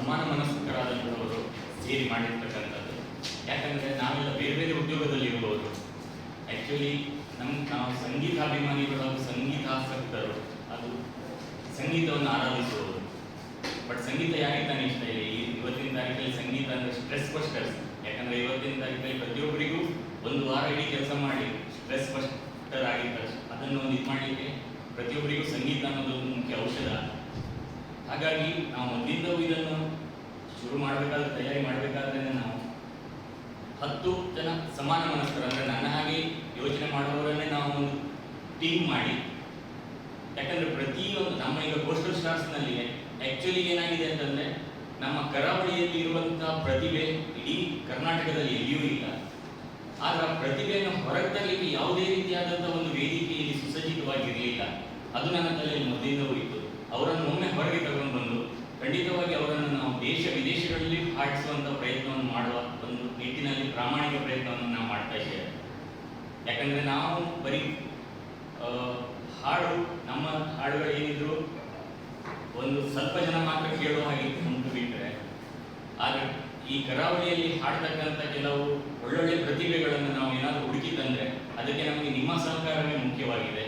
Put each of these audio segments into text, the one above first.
ಸಮಾನ ಮನಸ್ಕರಾದಂಥವರು ಸೇರಿ ಮಾಡಿರ್ತಕ್ಕಂಥದ್ದು. ಯಾಕಂದರೆ ನಾವೆಲ್ಲ ಬೇರೆ ಬೇರೆ ಉದ್ಯೋಗದಲ್ಲಿ ಇರುವವರು ಆ್ಯಕ್ಚುಲಿ ನಮ್ಮ ನಾವು ಸಂಗೀತಾಭಿಮಾನಿಗಳು ಹಾಗೂ ಸಂಗೀತಾಸಕ್ತರು, ಅದು ಸಂಗೀತವನ್ನು ಆರಾಧಿಸುವವರು. ಬಟ್ ಸಂಗೀತ ಯಾರಿಗೆ ತಾನೇ ಇಷ್ಟ ಇಲ್ಲ? ಈ ಇವತ್ತಿನ ತಾರೀಕಲ್ಲಿ ಸಂಗೀತ ಅಂದರೆ ಸ್ಟ್ರೆಸ್ ಬಸ್ಟರ್ಸ್ ಯಾಕಂದರೆ ಇವತ್ತಿನ ತಾರೀಕಲ್ಲಿ ಪ್ರತಿಯೊಬ್ಬರಿಗೂ ಒಂದು ವಾರ ಇಡೀ ಕೆಲಸ ಮಾಡಿ ಸ್ಟ್ರೆಸ್ ಬಸ್ಟರ್ ಆಗಿರ್ತಾರೆ. ಅದನ್ನು ಒಂದು ಇದು ಮಾಡಲಿಕ್ಕೆ ಪ್ರತಿಯೊಬ್ಬರಿಗೂ ಸಂಗೀತ ಅನ್ನೋದು ಮುಖ್ಯ ಔಷಧ. ಹಾಗಾಗಿ ನಾವು ಮೊದಲಿಂದಲೂ ಇದನ್ನು ಶುರು ಮಾಡಬೇಕಾದ್ರೆ, ತಯಾರಿ ಮಾಡಬೇಕಾದ್ರೆ ನಾವು ಹತ್ತು ಜನ ಸಮಾನ ಮನಸ್ಕರು, ಅಂದರೆ ನನ್ನ ಹಾಗೆ ಯೋಚನೆ ಮಾಡುವವರನ್ನೇ ನಾವು ಒಂದು ಟೀಮ್ ಮಾಡಿ. ಯಾಕಂದರೆ ಪ್ರತಿಯೊಂದು ನಮ್ಮ ಈಗ ಕೋಸ್ಟಲ್ ಸ್ಟಾರ್ಸ್ನಲ್ಲಿ ಆ್ಯಕ್ಚುಲಿ ಏನಾಗಿದೆ ಅಂತಂದರೆ, ನಮ್ಮ ಕರಾವಳಿಯಲ್ಲಿ ಇರುವಂಥ ಪ್ರತಿಭೆ ಇಡೀ ಕರ್ನಾಟಕದಲ್ಲಿ ಎಲ್ಲಿಯೂ ಇಲ್ಲ. ಆದರೆ ಆ ಪ್ರತಿಭೆಯನ್ನು ಹೊರಗೆ ತರಲಿಕ್ಕೆ ಯಾವುದೇ ರೀತಿಯಾದಂಥ ಒಂದು ವೇದಿಕೆಯಲ್ಲಿ ಸುಸಜ್ಜಿತವಾಗಿರಲಿಲ್ಲ. ಅದು ನನ್ನ ತಲೆಯಲ್ಲಿ ಮೊದಲಿಂದಲೂ ಇತ್ತು ಅವರನ್ನು ಒಮ್ಮೆ ಹೊರಗೆ ತಗೊಂಡು ಬಂದು, ಖಂಡಿತವಾಗಿ ಅವರನ್ನು ನಾವು ದೇಶ ವಿದೇಶಗಳಲ್ಲಿ ಹಾಡಿಸುವಂಥ ಪ್ರಯತ್ನವನ್ನು ಮಾಡುವ ಒಂದು ನಿಟ್ಟಿನಲ್ಲಿ ಪ್ರಾಮಾಣಿಕ ಪ್ರಯತ್ನವನ್ನು ನಾವು ಮಾಡ್ತಾ ಇದ್ದೇವೆ. ಯಾಕಂದರೆ ನಾವು ಬರೀ ಹಾಡು, ನಮ್ಮ ಹಾಡುಗಳು ಏನಿದ್ರು ಒಂದು ಸ್ವಲ್ಪ ಜನ ಮಾತ್ರ ಕೇಳುವ ಹಾಗೆ ಉಂಟು ಬಿಟ್ಟರೆ ಆದರೆ ಈ ಕರಾವಳಿಯಲ್ಲಿ ಹಾಡ್ತಕ್ಕಂಥ ಕೆಲವು ಒಳ್ಳೊಳ್ಳೆ ಪ್ರತಿಭೆಗಳನ್ನು ನಾವು ಏನಾದರೂ ಹುಡುಕಿ ತಂದ್ರೆ, ಅದಕ್ಕೆ ನಮಗೆ ನಿಮ್ಮ ಸಹಕಾರವೇ ಮುಖ್ಯವಾಗಿದೆ.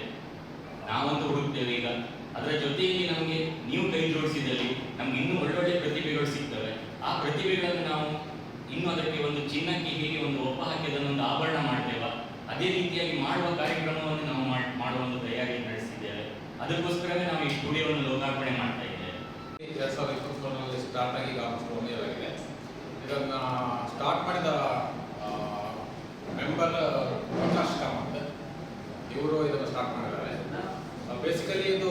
ನಾವಂತೂ ಹುಡುಕ್ತೇವೆ ಈಗ. ಅದರ ಜೊತೆಯಲ್ಲಿ ನಮಗೆ ನೀವು ಕೈ ಜೋಡಿಸಿದಲ್ಲಿ ನಮ್ಗೆ ಇನ್ನೂ ಒಳ್ಳೊಳ್ಳೆ ಪ್ರತಿಭೆಗಳು ಸಿಗ್ತವೆ. ಆ ಪ್ರತಿಭೆಗಳನ್ನು ನಾವು ಇನ್ನು ಅದಕ್ಕೆ ಒಂದು ಚಿನ್ನಕ್ಕೆ ಹೇಗೆ ಒಂದು ಒಪ್ಪ ಹಾಕಿ ಅದನ್ನೊಂದು ಆಭರಣ ಮಾಡ್ತೇವ? ಅದೇ ರೀತಿಯಾಗಿ ಮಾಡುವ ಕಾರ್ಯಕ್ರಮವನ್ನು ನಾವು ಮಾಡ್- ಮಾಡುವ ಒಂದು ತಯಾರಿ ನಡೆಸಿದ್ದೇವೆ. ಅದಕ್ಕೋಸ್ಕರವೇ ನಾವು ಈ ಸ್ಟುಡಿಯೋವನ್ನು ಲೋಕಾರ್ಪಣೆ ಮಾಡ್ತಾ ಇದ್ದೇವೆ. ಸಾವಿರದ ಸ್ಟಾರ್ಟ್ ಆಗಿ ಆಲ್ಮೋಸ್ಟ್ ಸ್ಟಾರ್ಟ್ ಮಾಡಿದ ಮೆಂಬರ್ ಪ್ರಕಾಶ್ ಕಾಮತ್ ಇವರು ಇದನ್ನು ಸ್ಟಾರ್ಟ್ ಮಾಡಿದ್ದಾರೆ. ಬೇಸಿಕಲಿ ಇದು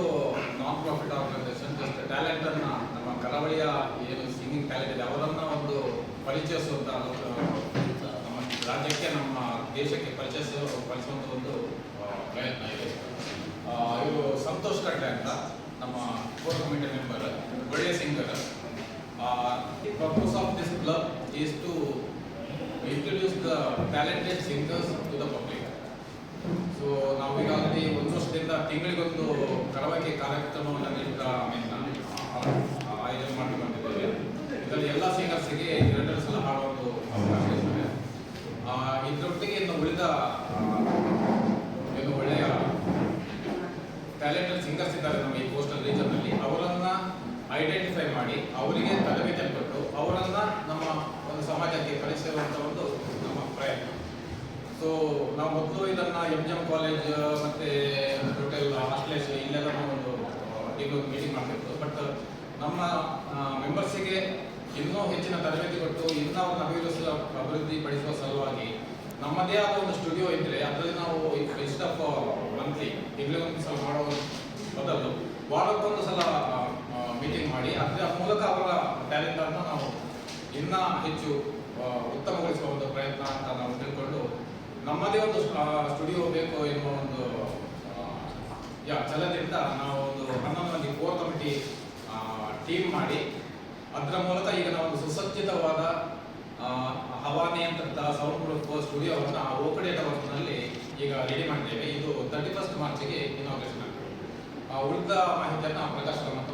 non profit organisation just talent ಅನ್ನ ನಮ್ಮ ಕರಾವಳಿಯ ಏನು ಸಿಂಗಿಂಗ್ ಟ್ಯಾಲೆಂಟ್ ಇದೆ, ಅವರನ್ನ ಒಂದು ಪರಿಚಯಿಸುವಂತ ಒಂದು, ನಮ್ಮ ರಾಜ್ಯಕ್ಕೆ, ನಮ್ಮ ದೇಶಕ್ಕೆ ಪರಿಚಯಿಸ ಒಂದು ಪ್ರಯತ್ನ ಇದೆ. ಇವರು ಸಂತೋಷ್ ಕಟ್ಟೆ ಅಂತ, ನಮ್ಮ ಕೋರ್ ಕಮಿಟಿ ಮೆಂಬರ್ ಒಳ್ಳೆಯ singer purpose of this club is to introduce the talented singers so ನಾವು ಈಗಾಗಲೇ ಒಂದು ವರ್ಷದಿಂದ ತಿಂಗಳಿಗೊಂದು ಕರವಕೆ ಕಾರ್ಯಕ್ರಮವನ್ನು ನೀಡ್ತಾ ಮೀನ್ ಆಯೋಜನೆ ಮಾಡಿಕೊಂಡಿದ್ದೇವೆ. ಇದರಲ್ಲಿ ಎಲ್ಲ ಸಿಂಗರ್ಸ್ಗೆ ಎರಡರ ಸಲ ಹಾಡೋದು ಅವಕಾಶ ಇರ್ತದೆ. ಇದರೊಟ್ಟಿಗೆ ಇನ್ನು ಉಳಿದ ಒಂದು ಒಳ್ಳೆಯ ಟ್ಯಾಲೆಂಟೆಡ್ ಸಿಂಗರ್ಸ್ ಇದ್ದಾರೆ ನಮ್ಮ ಈ ಕೋಸ್ಟಲ್ ರೀಜನ್ನಲ್ಲಿ ಅವರನ್ನ ಐಡೆಂಟಿಫೈ ಮಾಡಿ, ಅವರಿಗೆ ತರಬೇತಿ ಕೊಟ್ಟು ಅವರನ್ನು ನಮ್ಮ ಒಂದು ಸಮಾಜಕ್ಕೆ ಪರಿಚಯಿಸುವಂತ ಒಂದು ನಮ್ಮ ಪ್ರಯತ್ನ. ಸೊ ನಾವು ಮೊದಲು ಇದನ್ನ ಎಂ ಜಿ ಎಂ ಕಾಲೇಜ್ ಮತ್ತೆ ಹೋಟೆಲ್ ಹಾಸ್ಟೆಲ್ಸ್ ಇಲ್ಲೆಲ್ಲ ಒಂದು ಟೀಮ್ ಮೀಟಿಂಗ್ ಮಾಡ್ತಿತ್ತು ಬಟ್ ನಮ್ಮ ಮೆಂಬರ್ಸಿಗೆ ಇನ್ನೂ ಹೆಚ್ಚಿನ ತರಬೇತಿ ಕೊಟ್ಟು, ಇನ್ನೂ ಒಂದು ಅಭಿವೃದ್ಧಿ ಅಭಿವೃದ್ಧಿ ಪಡಿಸುವ ಸಲುವಾಗಿ ನಮ್ಮದೇ ಆದ ಒಂದು ಸ್ಟುಡಿಯೋ ಇದ್ರೆ ಅದರಲ್ಲಿ ನಾವು ಇಷ್ಟ ಆಫ್ ಮಂತ್ಲಿ ಒಂದು ಸಲ ಮಾಡೋ ಬದಲು ವಾರಕ್ಕೊಂದು ಸಲ ಮೀಟಿಂಗ್ ಮಾಡಿ, ಅದರ ಮೂಲಕ ಅವರ ಟ್ಯಾಲೆಂಟ್ ಅನ್ನು ನಾವು ಇನ್ನೂ ಹೆಚ್ಚು ಉತ್ತಮಗೊಳಿಸುವ ಒಂದು ಪ್ರಯತ್ನ ಅಂತ ನಾವು ತಿಳ್ಕೊಂಡು ನಮ್ಮದೇ ಒಂದು ಸ್ಟುಡಿಯೋ ಬೇಕು ಎನ್ನುವ ಒಂದು ಛಲದಿಂದ ನಾವು ಒಂದು ಹನ್ನೊಂದು ಮಂದಿ ಕೋರ್ ಕಮಿಟಿ ಟೀಮ್ ಮಾಡಿ, ಅದರ ಮೂಲಕ ಈಗ ನಾವು ಸುಸಜ್ಜಿತವಾದ ಹವಾನಿಯಂತ್ರಿತ ಸೌಂಡ್ ಪ್ರೂಫ್ ಸ್ಟುಡಿಯೋವನ್ನು ಓಕಡೆ ಟವರ್ಸ್ನಲ್ಲಿ ಈಗ ರೆಡಿ ಮಾಡಿದ್ದೇವೆ ಇದು ತರ್ಟಿ ಫಸ್ಟ್ ಮಾರ್ಚ್ಗೆ ಇನಾಗ್ರೇಷನ್ ಆಗ್ತದೆ. ಉಳಿದ ಮಾಹಿತಿಯನ್ನು ಪ್ರಕಾಶ್ ಕಾಮತ್